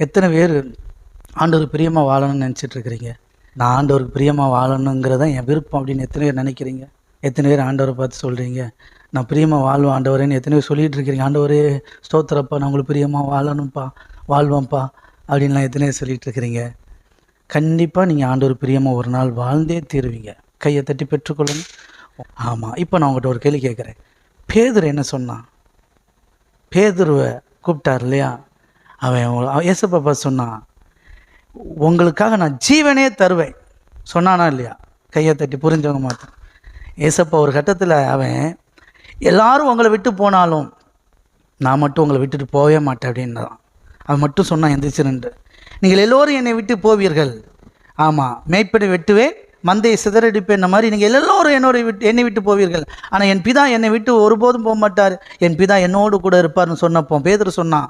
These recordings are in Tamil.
எத்தனை பேர் ஆண்டவர் பிரியமாக வாழணும்னு நினச்சிட்டு இருக்கிறீங்க நான் ஆண்டவருக்கு பிரியமாக வாழணுங்கிறதான் என் விருப்பம் அப்படின்னு எத்தனை பேர் நினைக்கிறீங்க? எத்தனை பேர் ஆண்டவரை பார்த்து சொல்கிறீங்க நான் பிரியமாக வாழ்வேன் ஆண்டவரேன்னு எத்தனை பேர் சொல்லிட்டு இருக்கிறீங்க ஆண்டவரே ஸ்தோத்திரப்பா நான் உங்களுக்கு பிரியமாக வாழணும்ப்பா வாழ்வேன்ப்பா அப்படின்லாம் எத்தனை பேர் சொல்லிட்டு இருக்கிறீங்க கண்டிப்பாக நீங்கள் ஆண்டவர் பிரியமாக ஒரு நாள் வாழ்ந்தே தீருவீங்க. கையை தட்டி பெற்றுக்கொள்ளணும் ஆமாம் இப்போ நான் உங்கள்கிட்ட ஒரு கேள்வி கேட்குறேன். பேதர் என்ன சொன்னான்? பேதுருவை கூப்பிட்டார் இல்லையா? அவன் ஏசப்பாப்பா சொன்னான் உங்களுக்காக நான் ஜீவனே தருவேன். சொன்னானா இல்லையா? கையை தட்டி புரிஞ்சவங்க மாட்டேன் ஏசப்பா ஒரு கட்டத்தில் அவன் எல்லாரும் உங்களை விட்டு போனாலும் நான் மட்டும் உங்களை விட்டுட்டு போகவே மாட்டேன் அப்படின்றான். அவன் மட்டும் சொன்னான் எந்திரிச்சிருந்து நீங்கள் எல்லோரும் என்னை விட்டு போவீர்கள். ஆமாம் மேய்ப்படி வெட்டுவேன் மந்தையை சிதறடிப்பேன் மாதிரி நீங்கள் எல்லோரும் என்னோட விட்டு என்னை விட்டு போவீர்கள். ஆனால் என் பிதா என்னை விட்டு ஒருபோதும் போக மாட்டார். என் பிதா என்னோடு கூட இருப்பார்னு சொன்னப்போ பேதர் சொன்னான்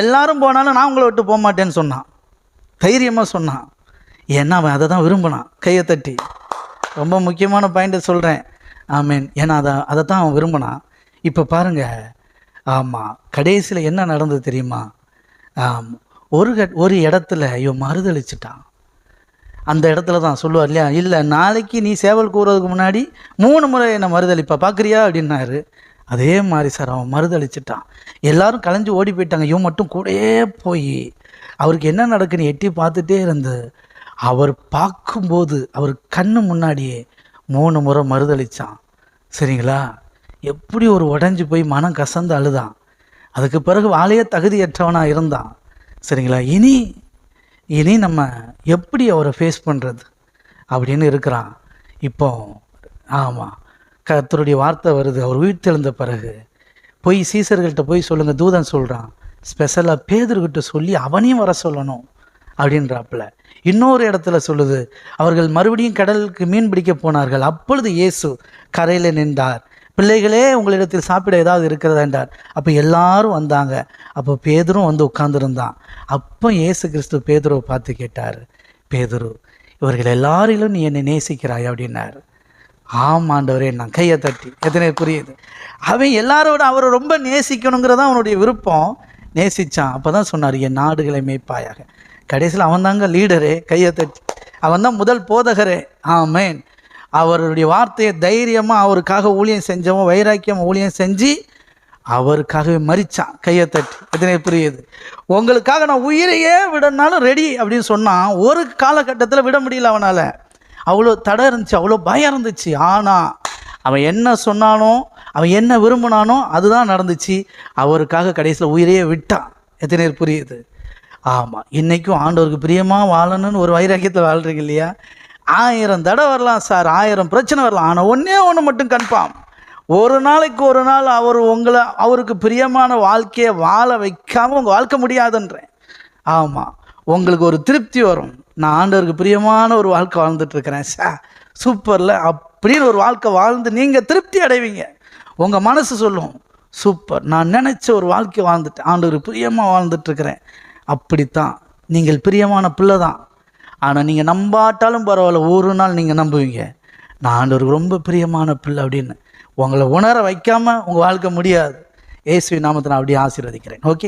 எல்லாரும் போனாலும் நான் உங்களை விட்டு போக மாட்டேன்னு சொன்னான். தைரியமாக சொன்னான். ஏன்னா அவன் அதை தான் விரும்பினான் கையை தட்டி. ரொம்ப முக்கியமான பாயிண்ட்டை சொல்கிறேன் ஆமீன். ஏன்னா அதை அதை தான் அவன் விரும்பினான். இப்போ பாருங்கள் ஆமாம் கடைசியில் என்ன நடந்தது தெரியுமா? ஆம், ஒரு ஒரு இடத்துல இவன் மறுதளிச்சிட்டான். அந்த இடத்துல தான் சொல்லுவார் இல்லையா? இல்லை நாளைக்கு நீ சேவல் கூறுறதுக்கு முன்னாடி மூணு முறை என்னை மறுதளிப்பா பார்க்குறியா அப்படின்னாரு. அதே மாதிரி சார் அவன் மறுதளிச்சிட்டான் எல்லாரும் கலைஞ்சு ஓடி போயிட்டாங்க. இவன் மட்டும் கூடயே போய் அவருக்கு என்ன நடக்குன்னு எட்டி பார்த்துட்டே இருந்து அவர் பார்க்கும்போது அவர் கண்ணு முன்னாடியே மூணு முறை மறுதளித்தான் சரிங்களா? எப்படி ஒரு உடஞ்சி போய் மனம் கசந்து அழுதான். அதுக்கு பிறகு வாழையே தகுதியற்றவனாக இருந்தான். சரிங்களா? இனி இனி நம்ம எப்படி அவரை ஃபேஸ் பண்ணுறது அப்படின்னு இருக்கிறான். இப்போ ஆமாம் கத்தருடைய வார்த்தை வருது. அவர் உயிர்த்தெழுந்த பிறகு போய் சீசர்கள்ட்ட போய் சொல்லுங்கள் தூதன் சொல்கிறான் ஸ்பெஷலாக பேதர்கிட்ட சொல்லி அவனையும் வர சொல்லணும் அப்படின்றாப்புல. இன்னொரு இடத்துல சொல்லுது அவர்கள் மறுபடியும் கடலுக்கு மீன் பிடிக்க போனார்கள். அப்பொழுது இயேசு கரையில் நின்றார். பிள்ளைகளே உங்களிடத்தில் சாப்பிட ஏதாவது இருக்கிறதா என்றார். அப்போ எல்லாரும் வந்தாங்க. அப்போ பேதரும் வந்து உட்காந்துருந்தான் அப்போ இயேசு கிறிஸ்து பேதரவை பார்த்து கேட்டார். பேதுரு இவர்கள் எல்லாரிலும் நீ என்னை நேசிக்கிறாய் அப்படின்னார். ஆம் ஆண்டவரே நான் கையை தட்டி எத்தனை புரியுது அவன் எல்லாரோட அவரை ரொம்ப நேசிக்கணுங்கிறதா அவனுடைய விருப்பம். நேசிச்சான். அப்போ தான் சொன்னார் என் நாடுகளை மேய்ப்பாயாக. கடைசியில் அவன் தாங்க லீடரே கையை தட்டி. அவன் தான் முதல் போதகரே. ஆமேன். அவருடைய வார்த்தையை தைரியமாக அவருக்காக ஊழியம் செஞ்சவன் வைராக்கியம் ஊழியம் செஞ்சு அவருக்காகவே மறிச்சான் கையை தட்டி. எத்தனை புரியுது? உங்களுக்காக நான் உயிரையே விடனாலும் ரெடி அப்படின்னு சொன்னான் ஒரு காலகட்டத்தில் விட முடியல அவனால். அவ்வளோ தடை இருந்துச்சு அவ்வளோ பயம் இருந்துச்சு. ஆனால் அவன் என்ன சொன்னானோ அவன் என்ன விரும்பினானோ அதுதான் நடந்துச்சு. அவருக்காக கடைசியில் உயிரையே விட்டான். எத்தனை பேர் புரியுது? ஆமாம் இன்றைக்கும் ஆண்டவருக்கு பிரியமாக வாழணும்னு ஒரு வைராக்கியத்தில் வாழ்றீங்க இல்லையா? ஆயிரம் தடை வரலாம் சார் ஆயிரம் பிரச்சனை வரலாம். ஆனால் ஒன்றே ஒன்று மட்டும் கன்ஃபார்ம் ஒரு நாளைக்கு ஒரு நாள் அவர் உங்களை அவருக்கு பிரியமான வாழ்க்கையை வாழ வைக்காமல் உங்கள் வாழ்க்கை முடியாதுன்றேன். ஆமாம் உங்களுக்கு ஒரு திருப்தி வரும். நான் ஆண்டவருக்கு பிரியமான ஒரு வாழ்க்கை வாழ்ந்துட்டுருக்கிறேன் சா சூப்பரில் அப்படின்னு ஒரு வாழ்க்கை வாழ்ந்து நீங்கள் திருப்தி அடைவீங்க. உங்கள் மனசு சொல்லும் சூப்பர். நான் நினச்ச ஒரு வாழ்க்கை வாழ்ந்துட்டேன் ஆண்டவருக்கு பிரியமாக வாழ்ந்துட்டுருக்கிறேன் அப்படித்தான். நீங்கள் பிரியமான பிள்ளை தான். ஆனால் நீங்கள் நம்பாட்டாலும் பரவாயில்ல ஒரு நாள் நீங்கள் நம்புவீங்க. நான் ஆண்டவருக்கு ரொம்ப பிரியமான பிள்ளை அப்படின்னு. உங்களை உணர வைக்காமல் உங்கள் வாழ்க்கை முடியாது. இயேசுவின் நாமத்தை நான் அப்படியே ஆசீர்வதிக்கிறேன். ஓகே